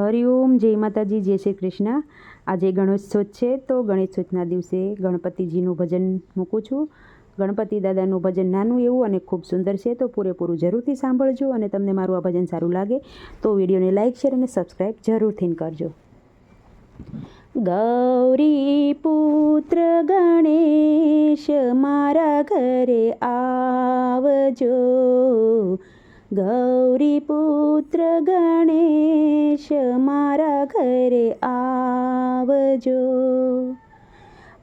હરિઓમ જય માતાજી, જય શ્રી કૃષ્ણ. આજે ગણેશોત્સવ છે, તો ગણેશોત્સવના દિવસે ગણપતિજીનું ભજન મૂકું છું. ગણપતિ દાદાનું ભજન નાનું એવું અને ખૂબ સુંદર છે, તો પૂરેપૂરું જરૂરથી સાંભળજો અને તમને મારું આ ભજન સારું લાગે, તો વિડીયોને લાઇક શેર અને સબસ્ક્રાઈબ જરૂરથી કરજો. ગૌરી પુત્ર ગણેશ, મારા ઘરે આવજો. ગૌરી પુત્ર ગણેશ, મારા ઘરે આવજો.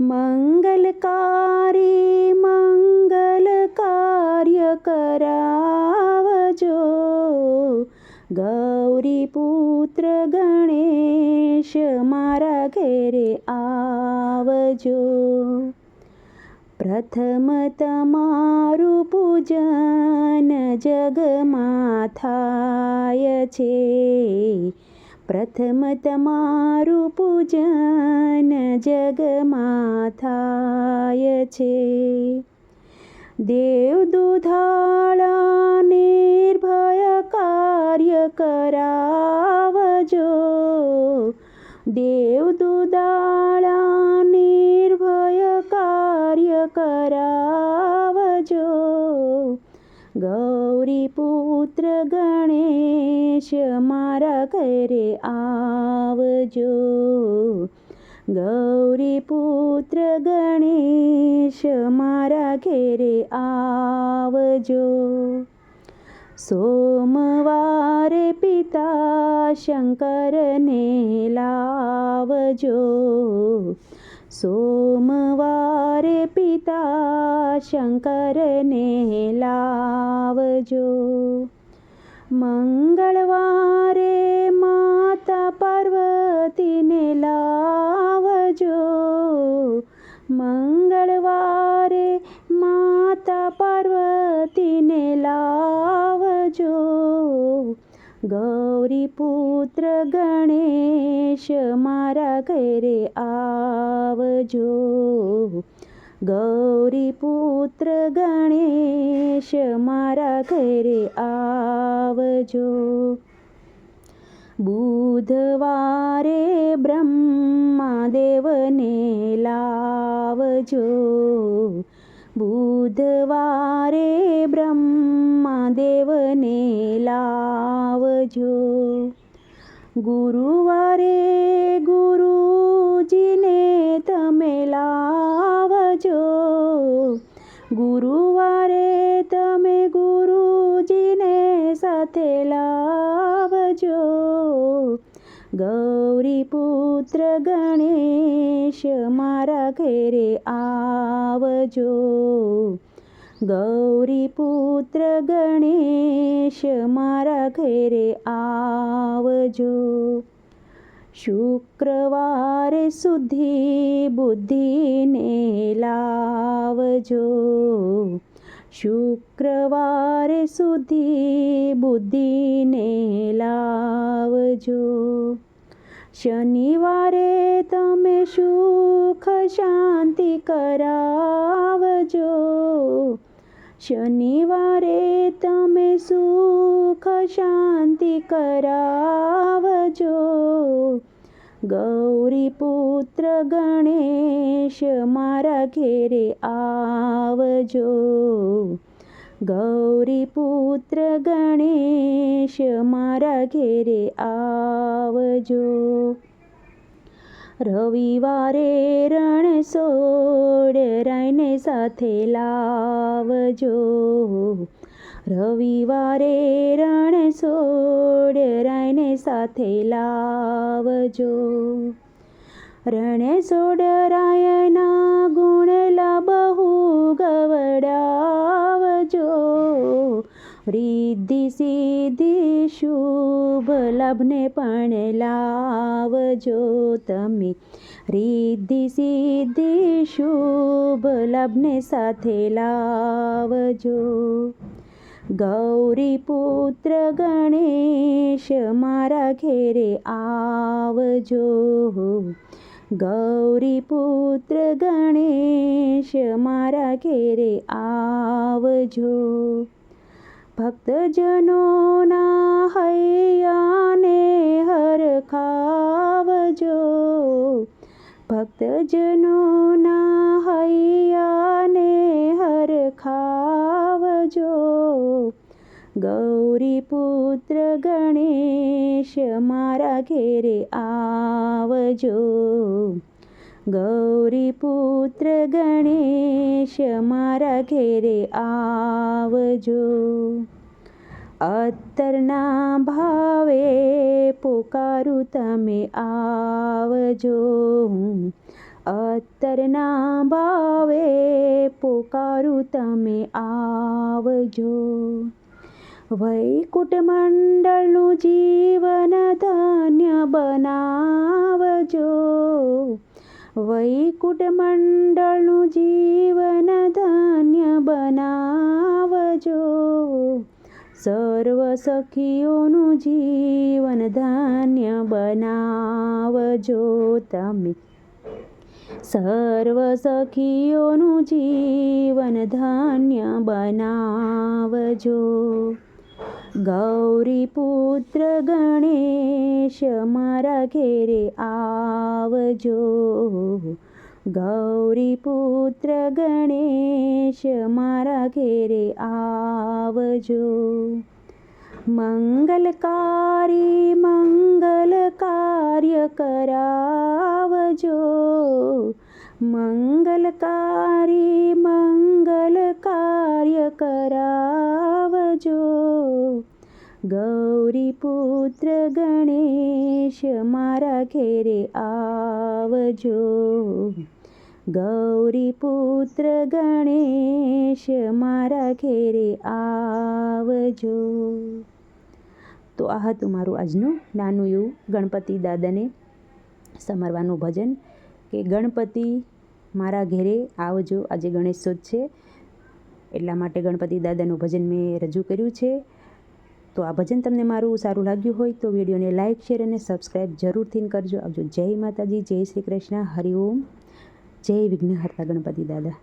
મંગલકારી મંગલ કાર્ય કરાવજો. ગૌરીપુત્ર ગણેશ, મારા ઘરે આવજો. પ્રથમ તમારું પૂજન જગમાં થાય છે પ્રથમ તમારું પૂજન જગમાં થાય છે દેવ દુધાળા નિર્ભય કાર્ય કરાવજો દેવ ગૌરી પુત્ર ગણેશ, મારા ઘરે આવજો. ગૌરી પુત્ર ગણેશ, મારા ઘરે આવજો. સોમવારે પિતા શંકરને લાવજો. સોમવાર શંકરને લાવજો મંગળવારે માતા પાર્વતીને લાવજો મંગળવારે માતા પાર્વતીને લાવજો ગૌરી પુત્ર ગણેશ મારા ઘરે આવજો ગૌરી પુત્ર ગણેશ મારા ઘરે આવજો. બુધવારે બ્રહ્માદેવને લાવજો. બુધવારે બ્રહ્માદેવને લાવજો. ગુરુવારે ગૌરી પુત્ર ગણેશ, મારા ઘેરે આવજો. ગૌરી પુત્ર ગણેશ, મારા ઘેરે આવજો. શુક્રવારે સુધી બુદ્ધિને લાવજો. શુક્રવારે સુધી બુદ્ધિને લાવજો શનિવારે તમે સુખ શાંતિ કરાવજો. શનિવારે તમે સુખ શાંતિ કરાવજો. ગૌરી પુત્ર ગણેશ મારા ઘેરે આવજો. ગૌરી પુત્ર ગણેશ, મારા ઘેરે આવજો. રવિવારે રણછોડ રાયને સાથે લાવજો. રવિવારે રણછોડ રાયને સાથે લાવજો. રણછોડ રાયના ગુણલા બહુ ગવડાવજો રિદ્ધિ સિદ્ધિ શુભ લાભને પણ લાવજો તમે. રિદ્ધિ સિદ્ધિ શુભ લાભને સાથે લાવજો. ગૌરી પુત્ર ગણેશ મારા ઘેરે આવજો. ગૌરી પુત્ર ગણેશ મારા ઘેરે આવજો. ભક્તજનોના હૈયાને હરખાવજો ભક્તજનોના હૈયાને હરખાવજો ગૌરી પુત્ર ગણેશ મારા ઘેરે આવજો. ગૌરી પુત્ર ગણેશ મારા ઘેરે આવજો. અત્તરના ભાવે પોકારું તમે આવજો. અત્તરના ભાવે પોકારું તમે આવજો. વૈકુટ મંડળનું જીવન ધન્ય બનાવજો. વૈકુટ મંડળનું જીવન ધન્ય બનાવજો. સર્વ સખીઓનું જીવન ધન્ય બનાવજો તમે. સર્વ સખીઓનું જીવન ધન્ય બનાવજો. ગૌરી પુત્ર ગણેશ, મારા ઘેરે આવજો. ગૌરી પુત્ર ગણેશ, મારા ઘેરે આવજો. મંગલકારી, મંગલ કાર્ય કરાવજો. મંગલકારી, મંગલ કાર્ય કરાવજો. ગૌરી પુત્ર ગણેશ મારા ઘેરે આવજો. ગૌરી પુત્ર ગણેશ મારા ઘેરે આવજો. તો આ હતું મારું આજનું નાનું એવું ગણપતિ દાદાને સમરવાનું ભજન કે ગણપતિ મારા ઘેરે આવજો. આજે ગણેશોત્સવ છે. એટલા માટે ગણપતિ દાદાનું ભજન મેં રજૂ કર્યું છે. તો આ ભજન તમને મારું સારું લાગ્યું હોય તો વિડીયોને લાઇક શેર અને સબસ્ક્રાઈબ જરૂરથી કરજો. આવજો. જય માતાજી, જય શ્રી કૃષ્ણ. હરિઓમ જય વિઘ્નહર્તા ગણપતિ દાદા.